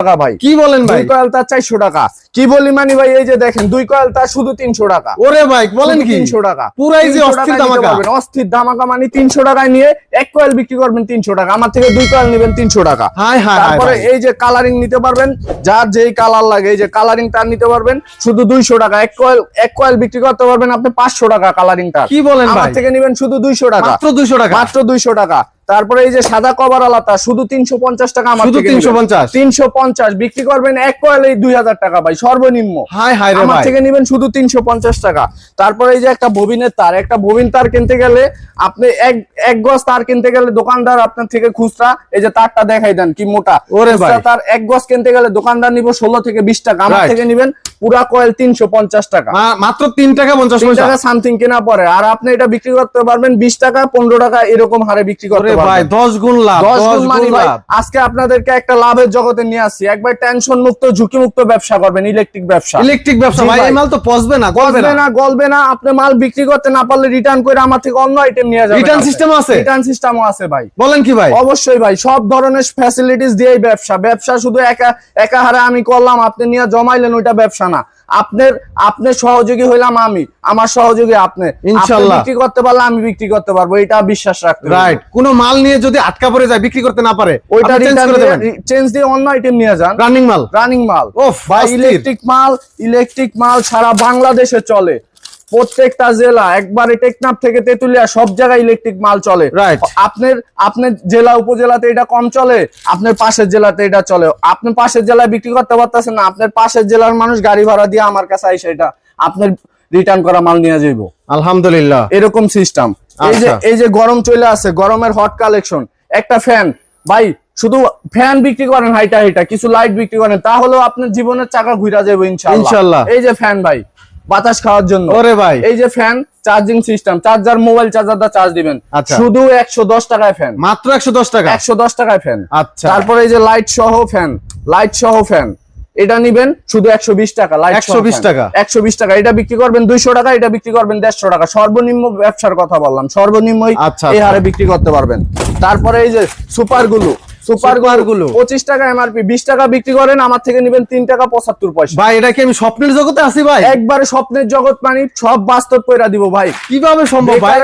টাকা ভাই। কি বলেন ভাই? কয়েল তার চারশো টাকা। কি বলি মানি ভাই এই যে দেখেন দুই কয়েল তার শুধু তিনশো টাকা। ওরে ভাই বলেন কি? তিনশো টাকা। পুরাই যে অস্থির টাকায় নিতে ধামাকা। পারবেন। অস্থির ধামাকা মানে তিনশো টাকায় নিয়ে এক কয়েল বিক্রি করবেন তিনশো টাকা। আমার থেকে দুই কয়েল নেবেন তিনশো টাকা। তারপরে এই যে কালারিং নিতে পারবেন যার যেই কালার লাগে এই যে কালারিং তার নিতে পারবেন শুধু দুইশো টাকা। এক কয়েল এক কয়েল বিক্রি করতে পারবেন আপনি পাঁচশো টাকা কালারিং তার। কি বলেন আমার থেকে নেবেন শুধু দুইশো টাকা। মাত্র 200 টাকা? মাত্র দুইশো টাকা। তারপরে এই যে সাদা কভার আলাদা শুধু তিনশো পঞ্চাশ টাকা আমার শুধু 350 তিনশো পঞ্চাশ? বিক্রি করবেন এক কয়েল এই দুই হাজার টাকা ভাই সর্বনিম্ন। হাই হাই আমার থেকে নেবেন শুধু তিনশো পঞ্চাশ টাকা। তারপরে এই যে একটা ববিনের তার একটা ববিন তার কিনতে গেলে আপনি এক এক গজ তার কিনতে গেলে দোকানদার আপনার থেকে খুচরা এই যে তারটা দেখাই দেন কি মোটা। ওরে ভাই। তার এক গজ কিনতে গেলে দোকানদার নিব ষোলো থেকে বিশ টাকা। আমার থেকে নিবেন পুরা কয়েল তিনশো পঞ্চাশ টাকা। মাত্র তিন টাকা পঞ্চাশ টাকা সামথিং কেনা পরে। আর আপনি এটা বিক্রি করতে পারবেন বিশ টাকা পনেরো টাকা এরকম হারে বিক্রি করতে ভাই পারবেন 10 গুণ লাভ 10 গুণ গুণ ভাই লাভ। আজকে আপনাদেরকে একটা লাভের জগতে নিয়ে আসছি। একবার টেনশন মুক্ত ঝুঁকি মুক্ত ব্যবসা করবেন ইলেকট্রিক ব্যবসা। ইলেকট্রিক ব্যবসা ভাই ভাই। এই মাল তো পচবে না গলবে গলবে না। না গলবে না আপনি মাল বিক্রি করতে না পারলে রিটার্ন করে আমার থেকে অন্য আইটেম নিয়ে যাবেন রিটার্ন সিস্টেম আছে? রিটার্ন সিস্টেমও আছে ভাই। বলেন কি ভাই? অবশ্যই ভাই সব ধরনের ফ্যাসিলিটিস দিয়েই ব্যবসা। ব্যবসা শুধু একা একা হারে আমি করলাম আপনি নিয়ে জমাইলেন ওইটা ব্যবসা না। আপনার আপনার সহযোগী হইলাম আমি আমার সহযোগী আপনি। ইনশাআল্লাহ। বিক্রি করতে পারলে আমি বিক্রি করতে পারব এটা বিশ্বাস রাখতে হবে। রাইট কোন মাল নিয়ে যদি আটকা পড়ে যায় বিক্রি করতে না পারে ওইটা চেঞ্জ করে দেবেন। চেঞ্জ দিয়ে অন্য আইটেম নিয়ে যান। রানিং মাল। রানিং মাল। ও ইলেকট্রিক মাল ইলেকট্রিক মাল সারা বাংলাদেশে চলে। প্রত্যেকটা জেলা একবারে টেকনাফ থেকে তেতুলিয়া সব জায়গায় ইলেকট্রিক মাল চলে. আপনার আপনার জেলা উপজেলাতে এটা কম চলে আপনার পাশের জেলাতে এটা চলে। আপনার পাশের জেলায় বিক্রি করতে পারতেছেন না আপনার পাশের জেলার মানুষ গাড়ি ভাড়া দিয়ে আমার কাছে আইসে এটা আপনার রিটার্ন করা মাল নিয়ে যাইবো। আলহামদুলিল্লাহ। এরকম সিস্টেম এই যে আচ্ছা। এই যে গরম চলে আছে গরমের হট কালেকশন একটা ফ্যান ভাই শুধু ফ্যান বিক্রি করেন হাইটা হাইটা কিছু লাইট বিক্রি করেন তাহলেও আপনার জীবনের চাকা ঘুরা যাবে ইনশাআল্লাহ। এই যে ফ্যান ভাই। বাতাস খাওয়ার জন্য। ওরে ভাই। এই যে fan charging system charger mobile charger চার্জারটা চার্জ দিবেন। আচ্ছা। শুধু একশো দশ টাকায় ফ্যান মাত্র 110 টাকা? একশো দশ টাকায় ফ্যান আচ্ছা। তারপরে এই যে লাইট সহ ফ্যান লাইট সহ ফ্যান এটা নিবেন শুধু একশো বিশ টাকা লাইট 120 টাকা। একশো বিশ টাকা। এটা বিক্রি করবেন দুইশো টাকা এটা বিক্রি করবেন দেড়শো টাকা। সর্বনিম্ন ব্যবসার কথা বললাম। সর্বনিম্নই আচ্ছা, এই আচ্ছা। হারে বিক্রি করতে পারবেন। তারপরে এই যে সুপারগুলো সুপারগুলো। পঁচিশ টাকা এমআরপি বিশ টাকা বিক্রি করেন আমার থেকে নিবেন তিন টাকা পঁচাত্তর পয়সা। ভাই এটা কি আমি স্বপ্নের জগতে আসি ভাই? একবারে স্বপ্নের জগৎ মানি সব বাস্তব কইরা দিব ভাই। কীভাবে সম্ভব ভাই?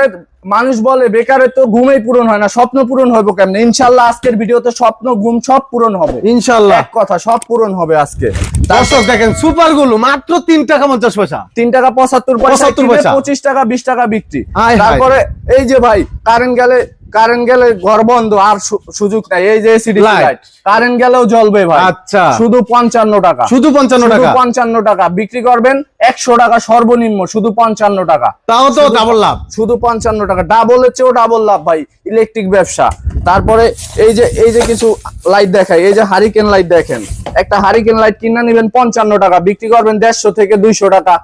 মানুষ বলে বেকারের তো ঘুমেই পূরণ হয় না স্বপ্ন পূরণ হবে কেমনে? ইনশাল্লাহ আজকের ভিডিওতে স্বপ্ন ঘুম সব পূরণ হবে। ইনশাআল্লাহ এক কথা সব পূরণ হবে আজকে। দর্শক দেখেন সুপারগুলো মাত্র 3 টাকা 50 পয়সা। তিন টাকা পঁচাত্তর 75 পয়সা। পঁচিশ টাকা বিশ টাকা বিক্রি। তারপরে এই যে ভাই কারেন্ট গেলে কারেন্ট গেলে ঘর বন্ধ আর সুযোগ নাই। এই যে সিডি। লাইট কারেন্ট গেলেও জ্বলবে ভাই। আচ্ছা। শুধু পঞ্চান্ন টাকা। শুধু 55 টাকা। পঞ্চান্ন টাকা। বিক্রি করবেন একশো টাকা সর্বনিম্ন শুধু পঞ্চান্ন টাকা। তাও তো ডাবল লাভ। শুধু পঞ্চান্ন টাকা। ডাবলের চেয়েও ডাবল লাভ ভাই ইলেকট্রিক ব্যবসা। তারপরে এই যে এই যে কিছু লাইট দেখাই এই যে হারিকেন লাইট দেখেন। একটা হারিকেন লাইট কিনে নেবেন পঞ্চান্ন টাকা বিক্রি করবেন দেড়শো থেকে দুইশো টাকা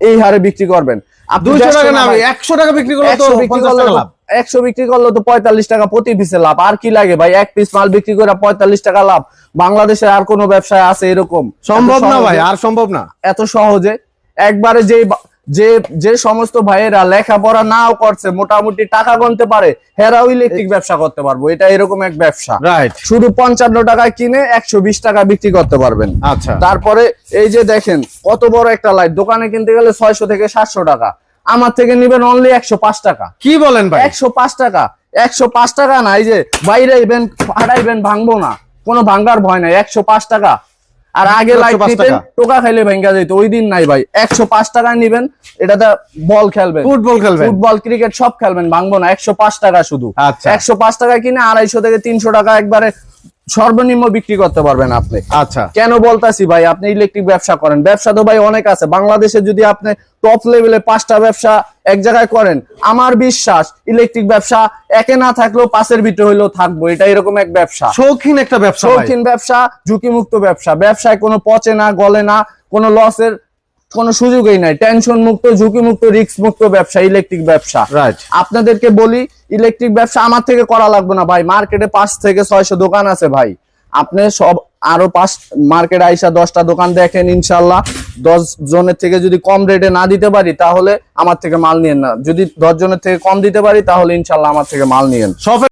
এই হারে বিক্রি করবেন। আপনি 200 টাকা 150 না ভাই, 100 টাকা বিক্রি করলে তো 100 বিক্রি করলে টাকা তো- লাভ। 100 বিক্রি করলে তো পঁয়তাল্লিশ টাকা প্রতি পিসে লাভ। আর কি লাগে ভাই এক পিস মাল বিক্রি করে পঁয়তাল্লিশ টাকা লাভ। বাংলাদেশে আর কোন ব্যবসায় আছে এরকম? সম্ভব না ভাই আর সম্ভব না। এত সহজে? একবারে যে যে যে সমস্ত ভাইয়েরা লেখাপড়া নাও করছে মোটামুটি টাকা গুনতে পারে হেরাও ইলেকট্রিক ব্যবসা করতে পারব। এটা এরকম এক ব্যবসা। রাইট শুধু পঞ্চান্ন টাকায় কিনে একশো বিশ টাকা বিক্রি করতে পারবেন। আচ্ছা। তারপরে এই যে দেখেন কত বড় একটা লাইট দোকানে কিনতে গেলে ছয়শো থেকে সাতশো টাকা। আমার থেকে নিবেন অনলি একশো পাঁচ টাকা। কি বলেন ভাই? একশো পাঁচ টাকা। একশো পাঁচ টাকা না এই যে বাইরে ইভেন ভাঙবো না। কোনো ভাঙ্গার ভয় নাই। একশো পাঁচ টাকা। আর আগে 105 লাইট নিতেন টাকা। টোকা খাইলে ভেঙ্গা যেত। ওই দিন নাই ভাই। একশো পাঁচ টাকা নিবেন এটাতে বল খেলবেন। ফুটবল খেলবেন। ফুটবল ক্রিকেট সব খেলবেন ভাঙবো না। একশো পাঁচ টাকা শুধু। আচ্ছা। একশো পাঁচ টাকা কিনে আড়াইশো থেকে তিনশো টাকা একবারে সর্বনিম্ন বিক্রি করতে পারবেন আপনি। আচ্ছা। কেন বলতাছি ভাই? আপনি ইলেকট্রিক ব্যবসা করেন। ব্যবসা তো ভাই অনেক আছে। বাংলাদেশে যদি আপনি টপ লেভেলে পাঁচটা ব্যবসা এক জায়গায় করেন আমার বিশ্বাস ইলেকট্রিক ব্যবসা একে না থাকলেও পাশের ভিতরে হইলেও থাকব। এটা এরকম এক ব্যবসা। শৌখিন একটা ব্যবসা শৌখিন ব্যবসা ঝুঁকিমুক্ত ব্যবসা। ব্যবসায় কোনো পচে না গলে না কোনো লসের কোনো সুযোগই নাই। টেনশন মুক্ত ঝুঁকি মুক্ত রিস্ক মুক্ত ব্যবসা ইলেকট্রিক ব্যবসা। রাইট আপনাদেরকে বলি ইলেকট্রিক ব্যবসা আমার থেকে করা লাগবে না ভাই। মার্কেটে পাঁচ থেকে ছয়শো দোকান আছে ভাই। আপনি সব আরও পাঁচ মার্কেট আইসা দশটা দোকান দেখেন ইনশাল্লাহ দশ জনের থেকে যদি কম রেটে না দিতে পারি, তাহলে আমার থেকে মাল নিয়েন না। যদি দশ জনের থেকে কম দিতে পারি, তাহলে ইনশাল্লাহ আমার থেকে মাল নিয়েন। শপে